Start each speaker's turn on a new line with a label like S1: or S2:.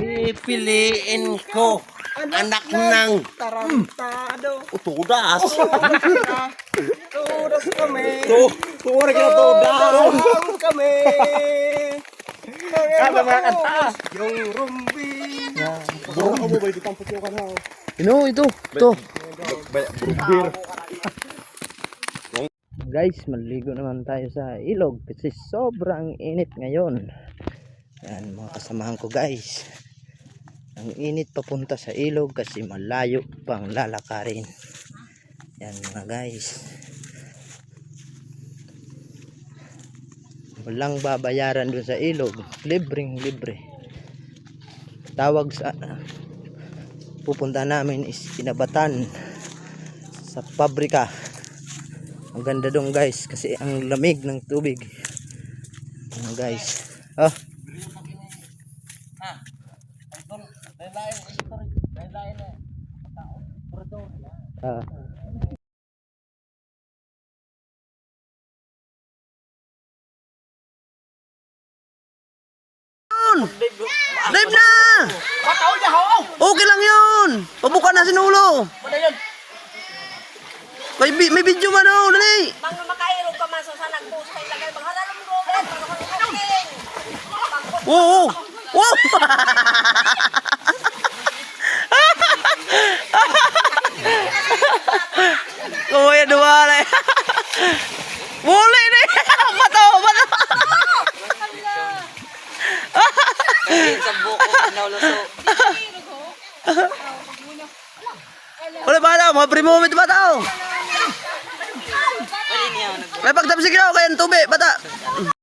S1: Pipiliin ko anak ng
S2: Tarantado.
S1: utudas.
S2: Tudas kami.
S1: Tu, tuwara ka tudas.
S2: Tudas kami.
S1: Kada mga kanta.
S2: Yung rumbi.
S1: Buro ka mo ba ito tampot yung kanal?
S3: Ino, ito. Ito.
S1: Brubir.
S3: Guys, maligo naman tayo sa ilog kasi sobrang init ngayon. Yan mga kasamahan ko guys. Ang init papunta sa ilog kasi malayo pang lalakarin. Yan mga guys. Walang babayaran dun sa ilog. Libreng libre. Tawag sa pupunta namin is Kinabatan sa pabrika. Ang ganda dong guys kasi ang lamig ng tubig. Ano guys? Ah. Ah. Live na! Okay lang yun! Pabuka na sinulo! May, bi- may video man oh, dali!
S4: Mga makairog ka man sa sanag po sa ilagay. Halalong rogan, mga halalong
S3: Oo!
S4: buko, nauluso.
S3: Wala ba daw? Mga primo mo ito bata. May pagtapsig daw kaya tubi bata.